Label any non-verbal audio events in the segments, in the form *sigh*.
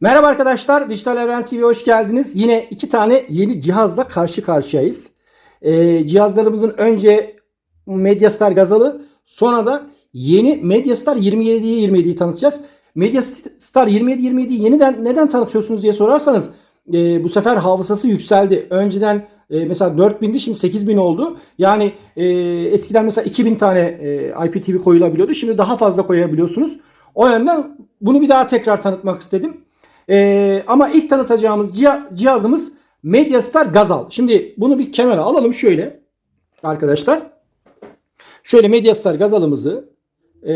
Merhaba arkadaşlar, Dijital Evren TV'ye hoş geldiniz. Yine iki tane yeni cihazla karşı karşıyayız. Ee, cihazlarımızın önce Mediastar Gazalı, sonra da yeni Mediastar 27'yi 27'yi tanıtacağız. Mediastar 27 27'yi yeniden neden tanıtıyorsunuz diye sorarsanız e, bu sefer hafızası yükseldi. Önceden e, mesela 4000'di şimdi 8000 oldu. Yani e, eskiden mesela 2000 tane e, IPTV koyulabiliyordu. Şimdi daha fazla koyabiliyorsunuz. O yönden bunu bir daha tekrar tanıtmak istedim. Ee, ama ilk tanıtacağımız ciha- cihazımız Mediastar Gazal. Şimdi bunu bir kenara alalım şöyle arkadaşlar. Şöyle Mediastar Gazal'ımızı e,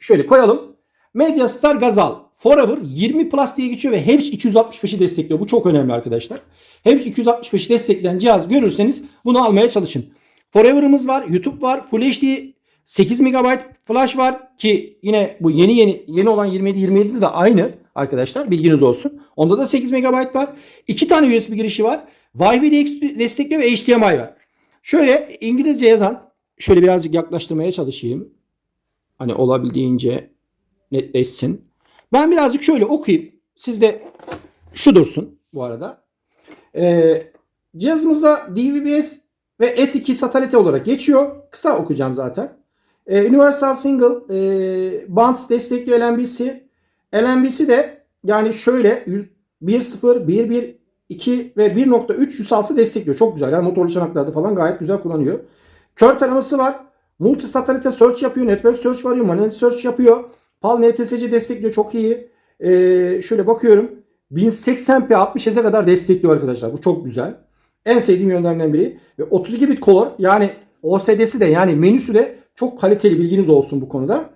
şöyle koyalım. Mediastar Gazal Forever 20 Plus diye geçiyor ve Hevc 265'i destekliyor. Bu çok önemli arkadaşlar. Hevc 265'i destekleyen cihaz görürseniz bunu almaya çalışın. Forever'ımız var, YouTube var, Full HD 8 MB flash var ki yine bu yeni yeni yeni olan 27 27'de de aynı arkadaşlar bilginiz olsun. Onda da 8 MB var. İki tane USB girişi var. Wi-Fi de destekliyor ve HDMI var. Şöyle İngilizce yazan şöyle birazcık yaklaştırmaya çalışayım. Hani olabildiğince netleşsin. Ben birazcık şöyle okuyayım. Sizde şu dursun bu arada. Ee, cihazımızda DVB-S ve S2 satelite olarak geçiyor. Kısa okuyacağım zaten. Ee, Universal Single e, Band destekliyor LNBC. LNBC de yani şöyle 100 1.0, 1.1, 2 ve 1.3 yüsalsı destekliyor. Çok güzel. Yani motorlu çanaklarda falan gayet güzel kullanıyor. Kör taraması var. Multi satelite search yapıyor. Network search var. Manuel search yapıyor. PAL NTSC destekliyor. Çok iyi. Ee, şöyle bakıyorum. 1080p 60 Hz'e kadar destekliyor arkadaşlar. Bu çok güzel. En sevdiğim yönlerinden biri. Ve 32 bit color yani OSD'si de yani menüsü de çok kaliteli bilginiz olsun bu konuda.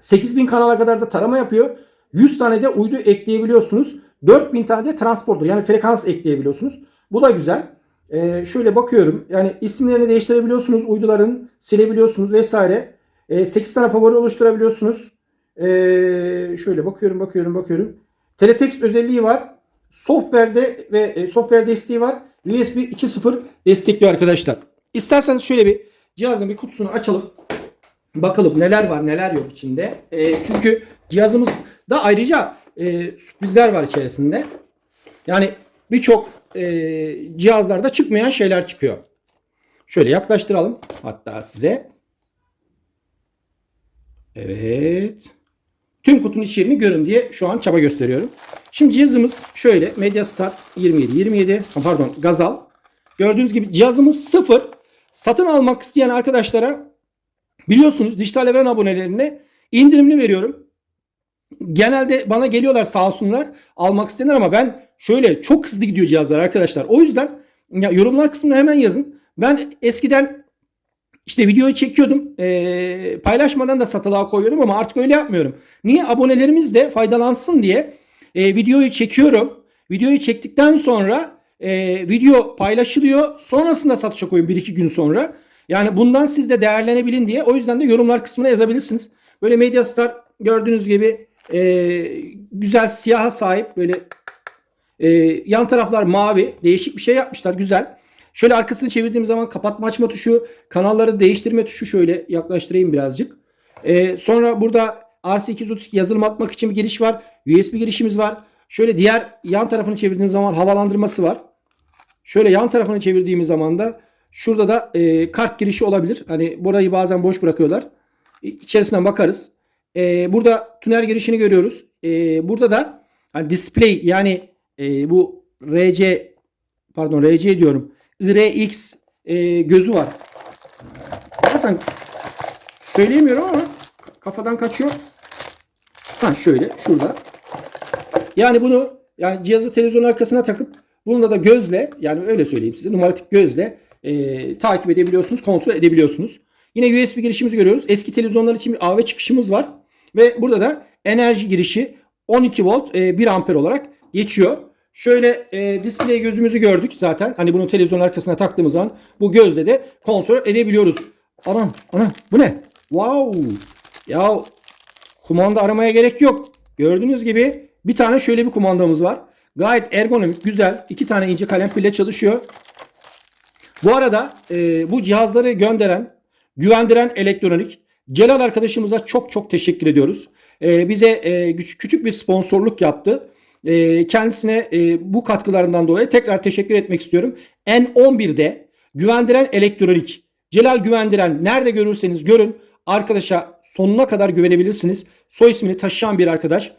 8000 kanala kadar da tarama yapıyor. 100 tane de uydu ekleyebiliyorsunuz. 4000 tane de transporter yani frekans ekleyebiliyorsunuz. Bu da güzel. Ee, şöyle bakıyorum. Yani isimlerini değiştirebiliyorsunuz. Uyduların silebiliyorsunuz vesaire. Ee, 8 tane favori oluşturabiliyorsunuz. Ee, şöyle bakıyorum bakıyorum bakıyorum. Teletext özelliği var. Software'de ve e, software desteği var. USB 2.0 destekliyor arkadaşlar. İsterseniz şöyle bir cihazın bir kutusunu açalım. Bakalım neler var neler yok içinde. E, çünkü cihazımız da ayrıca e, sürprizler var içerisinde. Yani birçok e, cihazlarda çıkmayan şeyler çıkıyor. Şöyle yaklaştıralım hatta size. Evet. Tüm kutunun içeriğini görün diye şu an çaba gösteriyorum. Şimdi cihazımız şöyle Mediastar 27 27 pardon Gazal. Gördüğünüz gibi cihazımız sıfır. Satın almak isteyen arkadaşlara biliyorsunuz dijital evren abonelerine indirimli veriyorum. Genelde bana geliyorlar sağ olsunlar almak isteyenler ama ben şöyle çok hızlı gidiyor cihazlar arkadaşlar. O yüzden ya yorumlar kısmına hemen yazın. Ben eskiden işte videoyu çekiyordum. Ee, paylaşmadan da satılığa koyuyordum ama artık öyle yapmıyorum. Niye? Abonelerimiz de faydalansın diye e, videoyu çekiyorum. Videoyu çektikten sonra e, video paylaşılıyor. Sonrasında satışa koyun 1-2 gün sonra. Yani bundan siz de değerlenebilin diye. O yüzden de yorumlar kısmına yazabilirsiniz. Böyle Mediastar gördüğünüz gibi e, güzel siyaha sahip böyle e, yan taraflar mavi. Değişik bir şey yapmışlar. Güzel. Şöyle arkasını çevirdiğim zaman kapatma açma tuşu, kanalları değiştirme tuşu şöyle yaklaştırayım birazcık. Ee, sonra burada RC232 yazılım atmak için bir giriş var. USB girişimiz var. Şöyle diğer yan tarafını çevirdiğim zaman havalandırması var. Şöyle yan tarafını çevirdiğimiz zaman da şurada da e, kart girişi olabilir. Hani burayı bazen boş bırakıyorlar. İçerisinden bakarız. E, burada tünel girişini görüyoruz. E, burada da hani display yani e, bu RC pardon RC diyorum. IRX e, gözü var. Bazen söyleyemiyorum ama kafadan kaçıyor. Ha şöyle şurada. Yani bunu yani cihazı televizyon arkasına takıp bununla da gözle yani öyle söyleyeyim size numaratik gözle e, takip edebiliyorsunuz, kontrol edebiliyorsunuz. Yine USB girişimizi görüyoruz. Eski televizyonlar için bir AV çıkışımız var. Ve burada da enerji girişi 12 volt e, 1 amper olarak geçiyor. Şöyle e, display gözümüzü gördük zaten. Hani bunu televizyon arkasına taktığımız zaman bu gözle de kontrol edebiliyoruz. Anam anam bu ne? Wow. Ya kumanda aramaya gerek yok. Gördüğünüz gibi bir tane şöyle bir kumandamız var. Gayet ergonomik, güzel. İki tane ince kalem pille çalışıyor. Bu arada e, bu cihazları gönderen Güvendiren Elektronik. Celal arkadaşımıza çok çok teşekkür ediyoruz. Ee, bize e, küç- küçük bir sponsorluk yaptı. Ee, kendisine e, bu katkılarından dolayı tekrar teşekkür etmek istiyorum. N11'de Güvendiren Elektronik. Celal Güvendiren nerede görürseniz görün. Arkadaşa sonuna kadar güvenebilirsiniz. Soy ismini taşıyan bir arkadaş.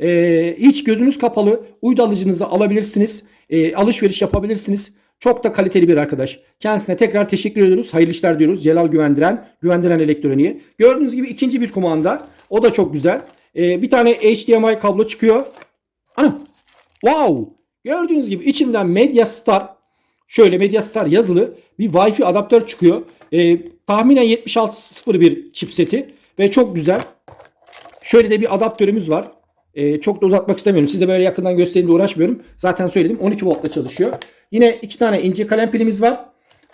Ee, hiç gözünüz kapalı uydu alıcınızı alabilirsiniz. Ee, alışveriş yapabilirsiniz. Çok da kaliteli bir arkadaş. Kendisine tekrar teşekkür ediyoruz. Hayırlı işler diyoruz. Celal Güvendiren, Güvendiren Elektroniği. Gördüğünüz gibi ikinci bir kumanda. O da çok güzel. Ee, bir tane HDMI kablo çıkıyor. Ana! Wow! Gördüğünüz gibi içinden Mediastar şöyle Mediastar yazılı bir Wi-Fi adaptör çıkıyor. Ee, tahminen 7601 chipseti ve çok güzel. Şöyle de bir adaptörümüz var. Ee, çok da uzatmak istemiyorum. Size böyle yakından göstereyim de uğraşmıyorum. Zaten söyledim 12 voltla çalışıyor. Yine iki tane ince kalem pilimiz var.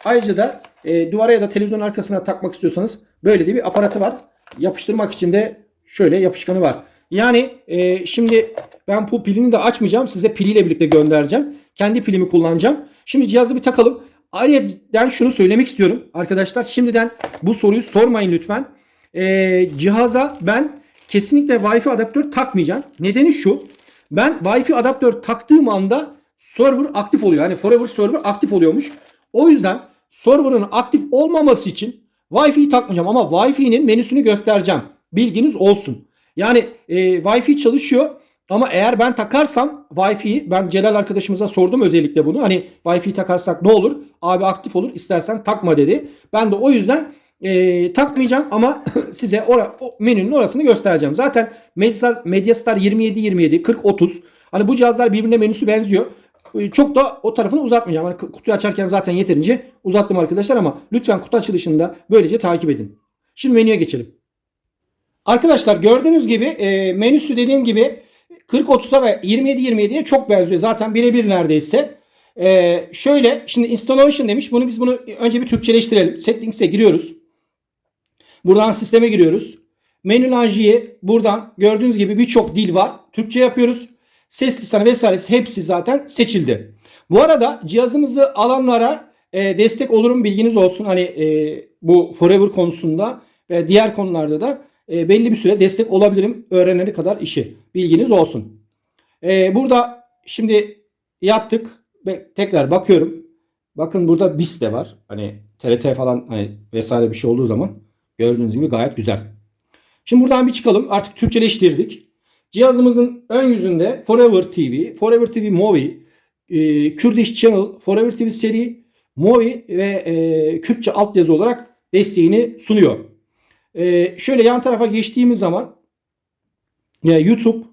Ayrıca da e, duvara ya da televizyon arkasına takmak istiyorsanız böyle de bir aparatı var. Yapıştırmak için de şöyle yapışkanı var. Yani e, şimdi ben bu pilini de açmayacağım. Size piliyle birlikte göndereceğim. Kendi pilimi kullanacağım. Şimdi cihazı bir takalım. Ayrıca şunu söylemek istiyorum arkadaşlar. Şimdiden bu soruyu sormayın lütfen. E, cihaza ben kesinlikle Wi-Fi adaptör takmayacağım. Nedeni şu. Ben Wi-Fi adaptör taktığım anda server aktif oluyor. Yani Forever server aktif oluyormuş. O yüzden server'ın aktif olmaması için Wi-Fi'yi takmayacağım ama Wi-Fi'nin menüsünü göstereceğim. Bilginiz olsun. Yani e, Wi-Fi çalışıyor ama eğer ben takarsam Wi-Fi'yi ben Celal arkadaşımıza sordum özellikle bunu. Hani Wi-Fi takarsak ne olur? Abi aktif olur istersen takma dedi. Ben de o yüzden e, takmayacağım ama *clears throat* size ora, o menünün orasını göstereceğim. Zaten Mediastar, Mediastar 27 27 40 30 hani bu cihazlar birbirine menüsü benziyor. E, Çok da o tarafını uzatmayacağım. Hani kutuyu açarken zaten yeterince uzattım arkadaşlar ama lütfen kutu açılışında böylece takip edin. Şimdi menüye geçelim. Arkadaşlar gördüğünüz gibi e, menüsü dediğim gibi 40-30'a ve 27-27'ye çok benziyor. Zaten birebir neredeyse. E, şöyle şimdi installation demiş. Bunu biz bunu önce bir Türkçeleştirelim. Settings'e giriyoruz. Buradan sisteme giriyoruz. Menü lanjiye buradan gördüğünüz gibi birçok dil var. Türkçe yapıyoruz. Ses lisanı vesairesi hepsi zaten seçildi. Bu arada cihazımızı alanlara e, destek olurum bilginiz olsun. Hani e, bu Forever konusunda ve diğer konularda da e, belli bir süre destek olabilirim öğrenene kadar işi. Bilginiz olsun. E, burada şimdi yaptık ve tekrar bakıyorum. Bakın burada BIS de var. Hani TRT falan hani vesaire bir şey olduğu zaman gördüğünüz gibi gayet güzel. Şimdi buradan bir çıkalım. Artık Türkçeleştirdik. Cihazımızın ön yüzünde Forever TV, Forever TV Movie, e, Kurdish Channel, Forever TV seri, Movie ve e, Kürtçe altyazı olarak desteğini sunuyor. E, şöyle yan tarafa geçtiğimiz zaman ya YouTube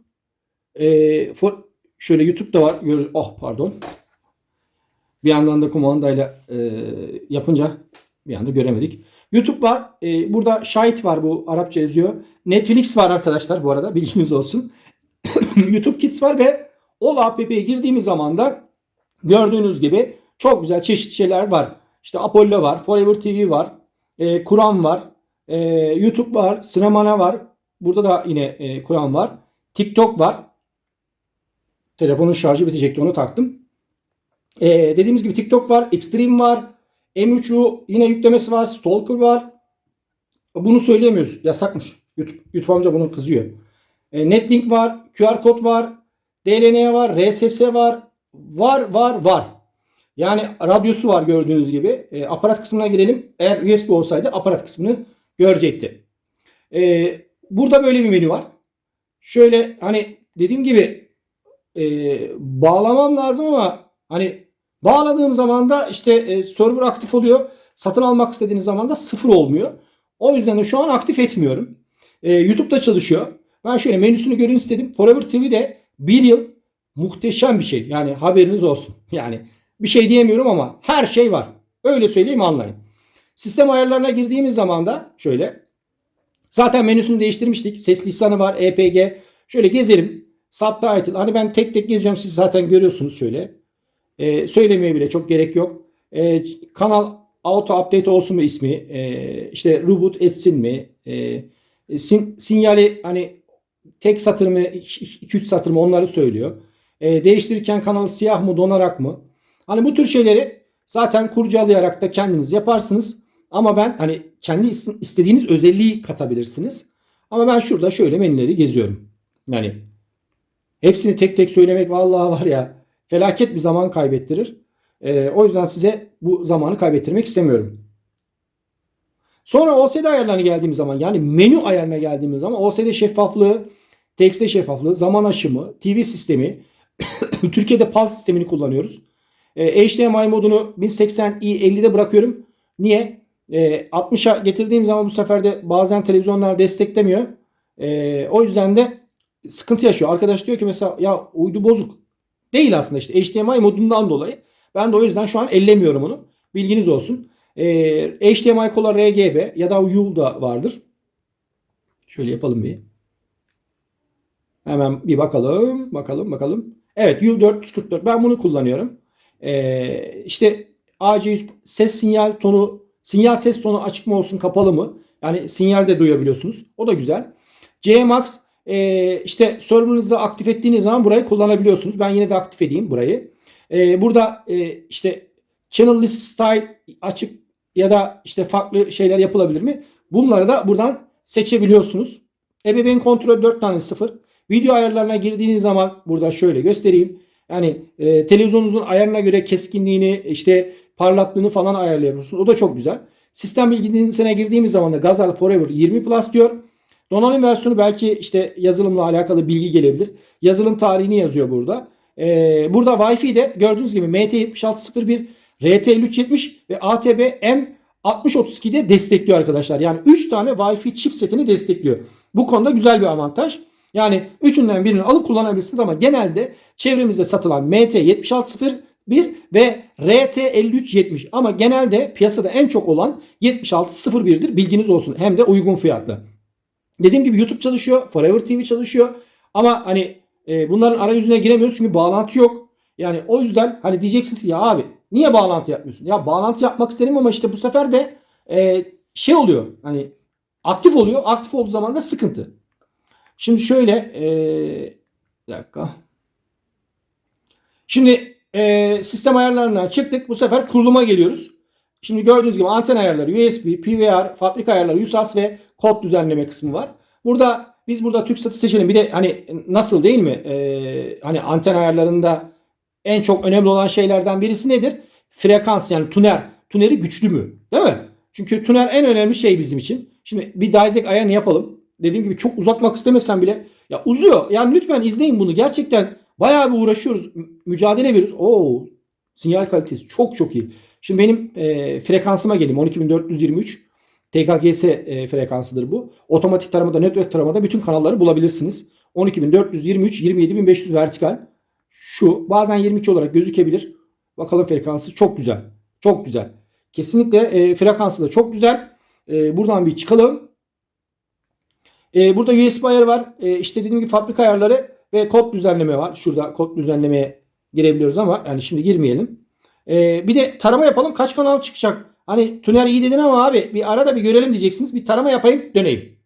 e, for, şöyle YouTube da var. Oh pardon. Bir yandan da kumandayla e, yapınca bir anda göremedik. YouTube var. E, burada Şahit var bu Arapça yazıyor. Netflix var arkadaşlar bu arada bilginiz olsun. *coughs* YouTube Kids var ve All app'e girdiğimiz zaman da gördüğünüz gibi çok güzel çeşitli şeyler var. İşte Apollo var, Forever TV var, e, Kur'an var, e, YouTube var, Sinemana var. Burada da yine e, Kur'an var. TikTok var. Telefonun şarjı bitecekti onu taktım. E, dediğimiz gibi TikTok var, Extreme var, M3U yine yüklemesi var, Stalker var. Bunu söyleyemiyoruz. Yasakmış. YouTube, YouTube amca bunu kızıyor. E, Netlink var, QR kod var, DLNA var, RSS var. Var, var, var. Yani radyosu var gördüğünüz gibi. E, aparat kısmına girelim. Eğer USB olsaydı aparat kısmını görecekti. E, burada böyle bir menü var. Şöyle hani dediğim gibi e, bağlamam lazım ama hani bağladığım zaman da işte e, server aktif oluyor. Satın almak istediğiniz zaman da sıfır olmuyor. O yüzden de şu an aktif etmiyorum. E, YouTube'da çalışıyor. Ben şöyle menüsünü görün istedim. Forever TV'de bir yıl muhteşem bir şey. Yani haberiniz olsun. *laughs* Yani bir şey diyemiyorum ama her şey var. Öyle söyleyeyim anlayın. Sistem ayarlarına girdiğimiz zaman da şöyle. Zaten menüsünü değiştirmiştik. Ses lisanı var. EPG. Şöyle gezelim. Subtitle. Hani ben tek tek geziyorum. Siz zaten görüyorsunuz şöyle. Ee, söylemeye bile çok gerek yok. Ee, kanal auto update olsun mu ismi? Ee, işte reboot etsin mi? Ee, sin- sinyali hani tek satır mı 2-3 satır mı onları söylüyor. Ee, değiştirirken kanal siyah mı donarak mı? Hani bu tür şeyleri zaten kurcalayarak da kendiniz yaparsınız. Ama ben hani kendi is- istediğiniz özelliği katabilirsiniz. Ama ben şurada şöyle menüleri geziyorum. Yani hepsini tek tek söylemek vallahi var ya felaket bir zaman kaybettirir. Ee, o yüzden size bu zamanı kaybettirmek istemiyorum. Sonra OSD ayarlarına geldiğimiz zaman yani menü ayarına geldiğimiz zaman OSD şeffaflığı, tekste şeffaflığı, zaman aşımı, TV sistemi, *coughs* Türkiye'de PAL sistemini kullanıyoruz. E, HDMI modunu 1080i 50'de bırakıyorum. Niye? E, 60'a getirdiğim zaman bu sefer de bazen televizyonlar desteklemiyor. E, o yüzden de sıkıntı yaşıyor. Arkadaş diyor ki mesela ya uydu bozuk. Değil aslında işte HDMI modundan dolayı. Ben de o yüzden şu an ellemiyorum onu. Bilginiz olsun. E, HDMI kola RGB ya da UL da vardır. Şöyle yapalım bir. Hemen bir bakalım. Bakalım bakalım. Evet UL 444 ben bunu kullanıyorum. Ee, işte AC100 ses sinyal tonu sinyal ses tonu açık mı olsun kapalı mı? Yani sinyal de duyabiliyorsunuz. O da güzel. CMAX e, işte server'ınızı aktif ettiğiniz zaman burayı kullanabiliyorsunuz. Ben yine de aktif edeyim burayı. E, burada e, işte channel list style açık ya da işte farklı şeyler yapılabilir mi? Bunları da buradan seçebiliyorsunuz. Ebeveyn kontrol 4 tane 0. Video ayarlarına girdiğiniz zaman burada şöyle göstereyim. Yani e, televizyonunuzun ayarına göre keskinliğini işte parlaklığını falan ayarlayabiliyorsunuz. O da çok güzel. Sistem bilgisine girdiğimiz zaman da Gazal Forever 20 Plus diyor. Donanım versiyonu belki işte yazılımla alakalı bilgi gelebilir. Yazılım tarihini yazıyor burada. Ee, burada Wi-Fi de gördüğünüz gibi MT7601, RT5370 ve ATB M6032'de destekliyor arkadaşlar. Yani 3 tane Wi-Fi chipsetini destekliyor. Bu konuda güzel bir avantaj. Yani üçünden birini alıp kullanabilirsiniz ama genelde çevremizde satılan MT7601 ve RT5370 ama genelde piyasada en çok olan 7601'dir. Bilginiz olsun. Hem de uygun fiyatlı. Dediğim gibi YouTube çalışıyor. Forever TV çalışıyor. Ama hani e, bunların arayüzüne giremiyoruz çünkü bağlantı yok. Yani o yüzden hani diyeceksiniz ya abi niye bağlantı yapmıyorsun? Ya bağlantı yapmak isterim ama işte bu sefer de e, şey oluyor. Hani aktif oluyor. Aktif olduğu zaman da sıkıntı. Şimdi şöyle e, bir dakika. Şimdi e, sistem ayarlarından çıktık. Bu sefer kuruluma geliyoruz. Şimdi gördüğünüz gibi anten ayarları, USB, PVR, fabrika ayarları, USAS ve kod düzenleme kısmı var. Burada biz burada TürkSat'ı seçelim. Bir de hani nasıl değil mi? Ee, hani anten ayarlarında en çok önemli olan şeylerden birisi nedir? Frekans yani tuner. Tuneri güçlü mü? Değil mi? Çünkü tuner en önemli şey bizim için. Şimdi bir Dizek ayarını yapalım. Dediğim gibi çok uzatmak istemesem bile ya uzuyor. Yani lütfen izleyin bunu. Gerçekten bayağı bir uğraşıyoruz. Mücadele veriyoruz. Oo sinyal kalitesi çok çok iyi. Şimdi benim e, frekansıma geleyim. 12423 TKGS e, frekansıdır bu. Otomatik taramada, network taramada bütün kanalları bulabilirsiniz. 12423 27500 vertikal. Şu bazen 22 olarak gözükebilir. Bakalım frekansı çok güzel. Çok güzel. Kesinlikle e, frekansı da çok güzel. E, buradan bir çıkalım. E, burada USB ayarı var. E, işte dediğim gibi fabrika ayarları ve kod düzenleme var. Şurada kod düzenlemeye girebiliyoruz ama yani şimdi girmeyelim. E, bir de tarama yapalım. Kaç kanal çıkacak? Hani Tüner iyi dedin ama abi bir arada bir görelim diyeceksiniz. Bir tarama yapayım döneyim.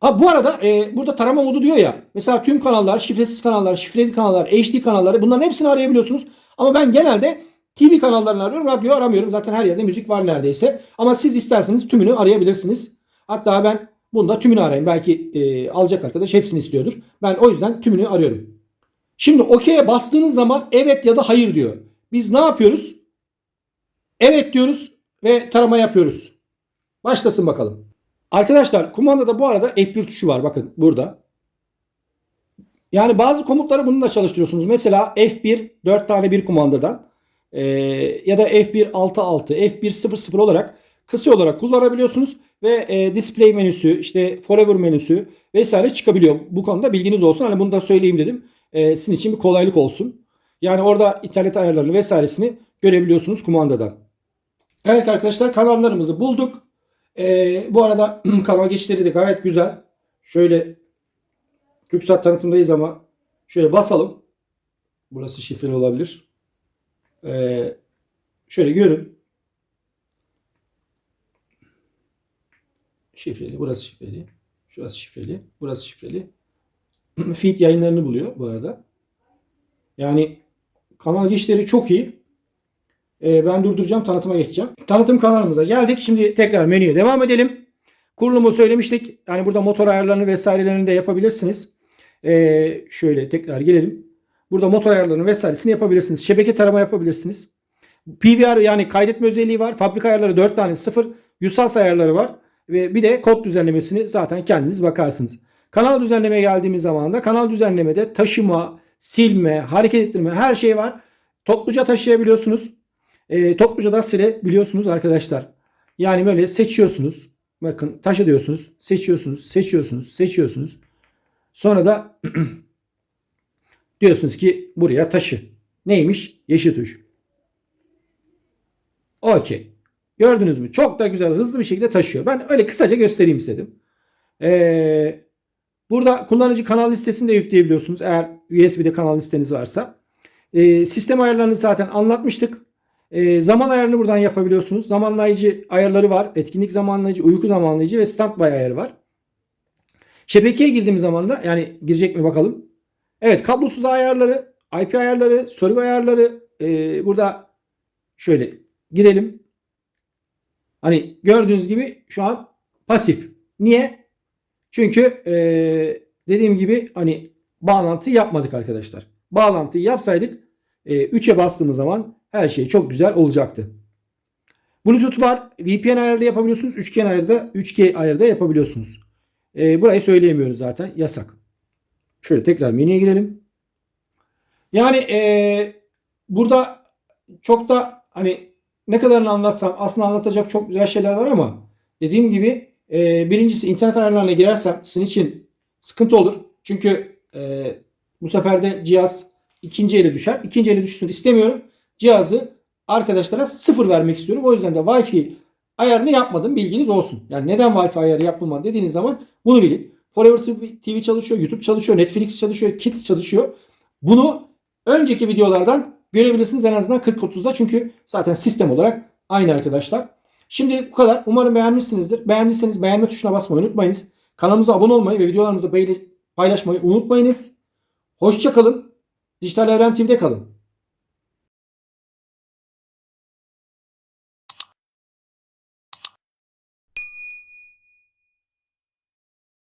Ha bu arada e, burada tarama modu diyor ya. Mesela tüm kanallar, şifresiz kanallar, şifreli kanallar, HD kanalları bunların hepsini arayabiliyorsunuz. Ama ben genelde TV kanallarını arıyorum. Radyo aramıyorum. Zaten her yerde müzik var neredeyse. Ama siz isterseniz tümünü arayabilirsiniz. Hatta ben bunda tümünü arayayım. Belki e, alacak arkadaş hepsini istiyordur. Ben o yüzden tümünü arıyorum. Şimdi OK'ye bastığınız zaman evet ya da hayır diyor. Biz ne yapıyoruz? Evet diyoruz ve tarama yapıyoruz. Başlasın bakalım. Arkadaşlar kumandada bu arada F1 tuşu var. Bakın burada. Yani bazı komutları bununla çalıştırıyorsunuz. Mesela F1 4 tane bir kumandadan e, ya da F1 6 6, F1 0 0 olarak kısa olarak kullanabiliyorsunuz ve e, display menüsü, işte forever menüsü vesaire çıkabiliyor. Bu konuda bilginiz olsun. Hani bunu da söyleyeyim dedim. E, sizin için bir kolaylık olsun. Yani orada internet ayarlarını vesairesini görebiliyorsunuz kumandadan. Evet arkadaşlar kanallarımızı bulduk. Ee, bu arada *clears throat* kanal geçişleri de gayet güzel. Şöyle TürkSat tanıtımdayız ama şöyle basalım. Burası şifreli olabilir. Ee, şöyle görün. Şifreli. Burası şifreli. Şurası şifreli. Burası şifreli. *clears throat* Feed yayınlarını buluyor bu arada. Yani kanal geçişleri çok iyi. Ee, ben durduracağım tanıtıma geçeceğim. Tanıtım kanalımıza geldik. Şimdi tekrar menüye devam edelim. Kurulumu söylemiştik. Yani burada motor ayarlarını vesairelerini de yapabilirsiniz. Ee, şöyle tekrar gelelim. Burada motor ayarlarını vesairesini yapabilirsiniz. Şebeke tarama yapabilirsiniz. PVR yani kaydetme özelliği var. Fabrika ayarları 4 tane 0. USAS ayarları var. Ve bir de kod düzenlemesini zaten kendiniz bakarsınız. Kanal düzenlemeye geldiğimiz zaman da kanal düzenlemede taşıma, silme, hareket ettirme her şey var. Topluca taşıyabiliyorsunuz. E, topluca da silebiliyorsunuz arkadaşlar. Yani böyle seçiyorsunuz. Bakın taşı diyorsunuz. Seçiyorsunuz, seçiyorsunuz, seçiyorsunuz. Sonra da *clears throat* diyorsunuz ki buraya taşı. Neymiş? Yeşil tuş. Okey. Gördünüz mü? Çok da güzel, hızlı bir şekilde taşıyor. Ben öyle kısaca göstereyim istedim. Ee, burada kullanıcı kanal listesini de yükleyebiliyorsunuz. Eğer USB'de kanal listeniz varsa. Ee, sistem ayarlarını zaten anlatmıştık. Ee, zaman ayarını buradan yapabiliyorsunuz. Zamanlayıcı ayarları var. Etkinlik zamanlayıcı, uyku zamanlayıcı ve standby ayarı var. Şebekeye girdiğimiz zaman da yani girecek mi bakalım. Evet kablosuz ayarları, IP ayarları, server ayarları ee, burada şöyle girelim. Hani gördüğünüz gibi şu an pasif. Niye? Çünkü ee, dediğim gibi hani bağlantı yapmadık arkadaşlar. Bağlantıyı yapsaydık 3'e bastığımız zaman her şey çok güzel olacaktı. Bluetooth var. VPN ayarı da yapabiliyorsunuz. 3G ayarı da 3G ayarı da yapabiliyorsunuz. E, burayı söyleyemiyoruz zaten. Yasak. Şöyle tekrar menüye girelim. Yani e, burada çok da hani ne kadarını anlatsam aslında anlatacak çok güzel şeyler var ama dediğim gibi e, birincisi internet ayarlarına girersem sizin için sıkıntı olur. Çünkü e, bu sefer de cihaz ikinci ele düşer. İkinci ele düşsün istemiyorum. Cihazı arkadaşlara sıfır vermek istiyorum. O yüzden de Wi-Fi ayarını yapmadım. Bilginiz olsun. Yani neden Wi-Fi ayarı yapılmadı dediğiniz zaman bunu bilin. Forever TV çalışıyor, YouTube çalışıyor, Netflix çalışıyor, Kids çalışıyor. Bunu önceki videolardan görebilirsiniz en azından 40-30'da. Çünkü zaten sistem olarak aynı arkadaşlar. Şimdi bu kadar. Umarım beğenmişsinizdir. Beğendiyseniz beğenme tuşuna basmayı unutmayınız. Kanalımıza abone olmayı ve videolarımızı paylaşmayı unutmayınız. Hoşçakalın. Dijital Evren TV'de kalın.